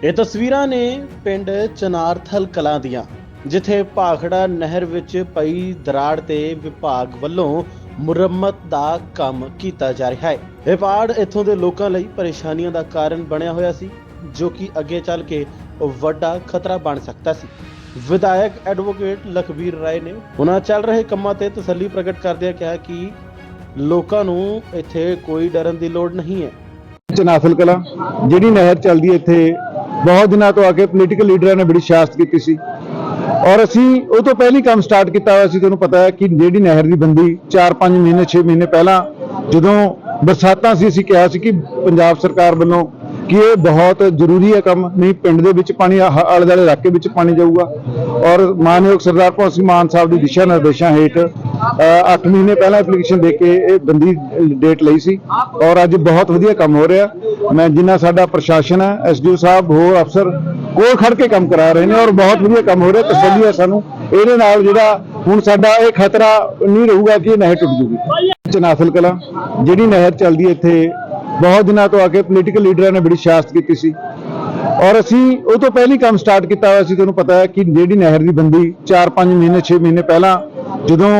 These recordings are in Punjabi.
ਇਹ ਤਸਵੀਰਾਂ ਨੇ ਪਿੰਡ ਚਨਾਰਥਲ ਕਲਾਂ ਦੀਆਂ, ਜਿੱਥੇ ਭਾਖੜਾ ਨਹਿਰ ਵਿੱਚ ਪਈ ਦਰਾੜ ਤੇ ਵਿਭਾਗ ਵੱਲੋਂ ਮੁਰੰਮਤ ਦਾ ਕੰਮ ਕੀਤਾ ਜਾ ਰਿਹਾ ਹੈ। ਇਹ ਪਾੜ ਇੱਥੋਂ ਦੇ ਲੋਕਾਂ ਲਈ ਪਰੇਸ਼ਾਨੀਆਂ ਦਾ ਕਾਰਨ ਬਣਿਆ ਹੋਇਆ ਸੀ, ਜੋ ਕਿ ਅੱਗੇ ਚੱਲ ਕੇ ਵੱਡਾ ਖਤਰਾ ਬਣ ਸਕਦਾ ਸੀ। ਵਿਧਾਇਕ ਐਡਵੋਕੇਟ ਲਖਬੀਰ ਰਾਏ ਨੇ ਉਹਨਾਂ ਚੱਲ ਰਹੇ ਕੰਮਾਂ ਤੇ ਤਸੱਲੀ ਪ੍ਰਗਟ ਕਰਦਿਆਂ ਕਿਹਾ ਕਿ ਲੋਕਾਂ ਨੂੰ ਇੱਥੇ ਕੋਈ ਡਰਨ ਦੀ ਲੋੜ ਨਹੀਂ ਹੈ। ਚਨਾਸਲ ਕਲਾ, ਜਿਹੜੀ ਨਹਿਰ ਚੱਲਦੀ ਇੱਥੇ ਬਹੁਤ ਦਿਨਾਂ ਤੋਂ ਆ ਕੇ ਪੋਲੀਟੀਕਲ ਲੀਡਰਾਂ ਨੇ ਬੜੀ ਸਿਆਸਤ ਕੀਤੀ ਸੀ। ਔਰ ਅਸੀਂ ਉਹ ਤੋਂ ਪਹਿਲੀ ਕੰਮ ਸਟਾਰਟ ਕੀਤਾ ਹੋਇਆ ਸੀ, ਤੁਹਾਨੂੰ ਪਤਾ ਹੈ ਕਿ ਜਿਹੜੀ ਨਹਿਰ ਦੀ ਬੰਦੀ 4-5 ਮਹੀਨੇ 6 ਮਹੀਨੇ ਪਹਿਲਾਂ ਜਦੋਂ ਬਰਸਾਤਾਂ ਸੀ, ਅਸੀਂ ਕਿਹਾ ਸੀ ਕਿ ਪੰਜਾਬ ਸਰਕਾਰ ਵੱਲੋਂ ਕਿ ਇਹ ਬਹੁਤ ਜ਼ਰੂਰੀ ਹੈ ਕੰਮ, ਨਹੀਂ ਪਿੰਡ ਦੇ ਵਿੱਚ ਪਾਣੀ ਆਲੇ ਦੁਆਲੇ ਇਲਾਕੇ ਵਿੱਚ ਪਾਣੀ ਜਾਊਗਾ। ਔਰ ਮਾਨਯੋਗ ਸਰਦਾਰ ਭਗਵੰਤ ਸਿੰਘ ਮਾਨ ਸਾਹਿਬ ਦੀ ਦਿਸ਼ਾ ਨਿਰਦੇਸ਼ਾਂ ਹੇਠ 8 ਮਹੀਨੇ ਪਹਿਲਾਂ ਐਪਲੀਕੇਸ਼ਨ ਦੇ ਕੇ ਇਹ ਬੰਦੀ ਡੇਟ ਲਈ ਸੀ ਔਰ ਅੱਜ ਬਹੁਤ ਵਧੀਆ ਕੰਮ ਹੋ ਰਿਹਾ। ਮੈਂ ਜਿੰਨਾ ਸਾਡਾ ਪ੍ਰਸ਼ਾਸਨ ਹੈ ਐਸਡੀਓ ਸਾਹਿਬ, ਹੋਰ ਅਫਸਰ ਕੋਲ ਖੜ ਕੇ ਕੰਮ ਕਰਾ ਰਹੇ ਨੇ ਔਰ ਬਹੁਤ ਵਧੀਆ ਕੰਮ ਹੋ ਰਿਹਾ। ਤਸੱਲੀ ਹੈ ਸਾਨੂੰ। ਇਹਦੇ ਨਾਲ ਜਿਹੜਾ ਹੁਣ ਸਾਡਾ ਇਹ ਖਤਰਾ ਨਹੀਂ ਰਹੂਗਾ ਕਿ ਇਹ ਨਹਿਰ ਟੁੱਟ ਜੂਗੀ। ਚਨਾਸਲ ਕਲਾ, ਜਿਹੜੀ ਨਹਿਰ ਚੱਲਦੀ ਹੈ ਇੱਥੇ, ਬਹੁਤ ਦਿਨਾਂ ਤੋਂ ਆ ਕੇ ਪੋਲੀਟੀਕਲ ਲੀਡਰਾਂ ਨੇ ਬੜੀ ਸਿਆਸਤ ਕੀਤੀ ਸੀ। ਔਰ ਅਸੀਂ ਉਹ ਤੋਂ ਪਹਿਲੀ ਕੰਮ ਸਟਾਰਟ ਕੀਤਾ ਹੋਇਆ ਸੀ, ਤੁਹਾਨੂੰ ਪਤਾ ਹੈ ਕਿ ਜਿਹੜੀ ਨਹਿਰ ਦੀ ਬੰਦੀ 4-5 ਮਹੀਨੇ 6 ਮਹੀਨੇ ਪਹਿਲਾਂ ਜਦੋਂ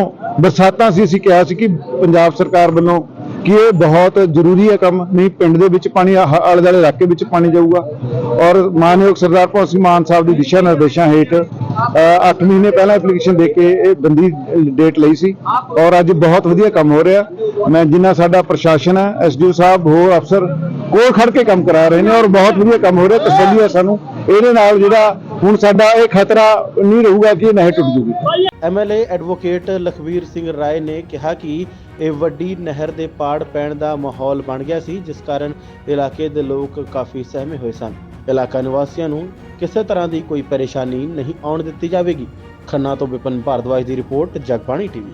ਬਰਸਾਤਾਂ ਸੀ, ਅਸੀਂ ਕਿਹਾ ਸੀ ਕਿ ਪੰਜਾਬ ਸਰਕਾਰ ਵੱਲੋਂ ਕਿ ਇਹ ਬਹੁਤ ਜ਼ਰੂਰੀ ਹੈ ਕੰਮ, ਨਹੀਂ ਪਿੰਡ ਦੇ ਵਿੱਚ ਪਾਣੀ ਆਲੇ ਦੁਆਲੇ ਇਲਾਕੇ ਵਿੱਚ ਪਾਣੀ ਜਾਊਗਾ। ਔਰ ਮਾਨਯੋਗ ਸਰਦਾਰ ਭਗਵੰਤ ਸਿੰਘ ਮਾਨ ਸਾਹਿਬ ਦੀ ਦਿਸ਼ਾ ਨਿਰਦੇਸ਼ਾਂ ਹੇਠ 8 ਮਹੀਨੇ ਪਹਿਲਾਂ ਐਪਲੀਕੇਸ਼ਨ ਦੇ ਕੇ ਇਹ ਬੰਦੀ ਡੇਟ ਲਈ ਸੀ। ਔਰ ਅੱਜ ਬਹੁਤ ਵਧੀਆ ਕੰਮ ਹੋ ਰਿਹਾ। ਮੈਂ ਜਿੰਨਾ ਸਾਡਾ ਪ੍ਰਸ਼ਾਸਨ ਹੈ ਐਸਡੀਓ ਸਾਹਿਬ, ਹੋਰ ਅਫਸਰ ਕੋਲ ਖੜ ਕੇ ਕੰਮ ਕਰਾ ਰਹੇ ਨੇ ਔਰ ਬਹੁਤ ਵਧੀਆ ਕੰਮ ਹੋ ਰਿਹਾ। ਤਸੱਲੀ ਹੈ ਸਾਨੂੰ। ਇਹਦੇ ਨਾਲ ਜਿਹੜਾ ਹੁਣ ਸਾਡਾ ਇਹ ਖਤਰਾ ਨਹੀਂ ਰਹੂਗਾ ਕਿ ਇਹ ਨਹਿਰ ਟੁੱਟ ਜੂਗੀ। ਐਮਐਲਏ ਐਡਵੋਕੇਟ ਲਖਵੀਰ ਸਿੰਘ ਰਾਏ ਨੇ ਕਿਹਾ ਕਿ ਇਹ ਵੱਡੀ ਨਹਿਰ ਦੇ ਪਾੜ ਪੈਣ ਦਾ ਮਾਹੌਲ ਬਣ ਗਿਆ ਸੀ, ਜਿਸ ਕਾਰਨ ਇਲਾਕੇ ਦੇ ਲੋਕ ਕਾਫੀ ਸਹਿਮੇ ਹੋਏ ਸਨ। ਇਲਾਕਾ ਨਿਵਾਸੀਆਂ ਨੂੰ ਕਿਸੇ ਤਰ੍ਹਾਂ ਦੀ ਕੋਈ ਪਰੇਸ਼ਾਨੀ ਨਹੀਂ ਆਉਣ ਦਿੱਤੀ ਜਾਵੇਗੀ। ਖੰਨਾ ਤੋਂ ਵਿਪਨ ਭਾਰਦਵਾਜ ਦੀ ਰਿਪੋਰਟ, ਜਗਬਾਣੀ ਟੀਵੀ।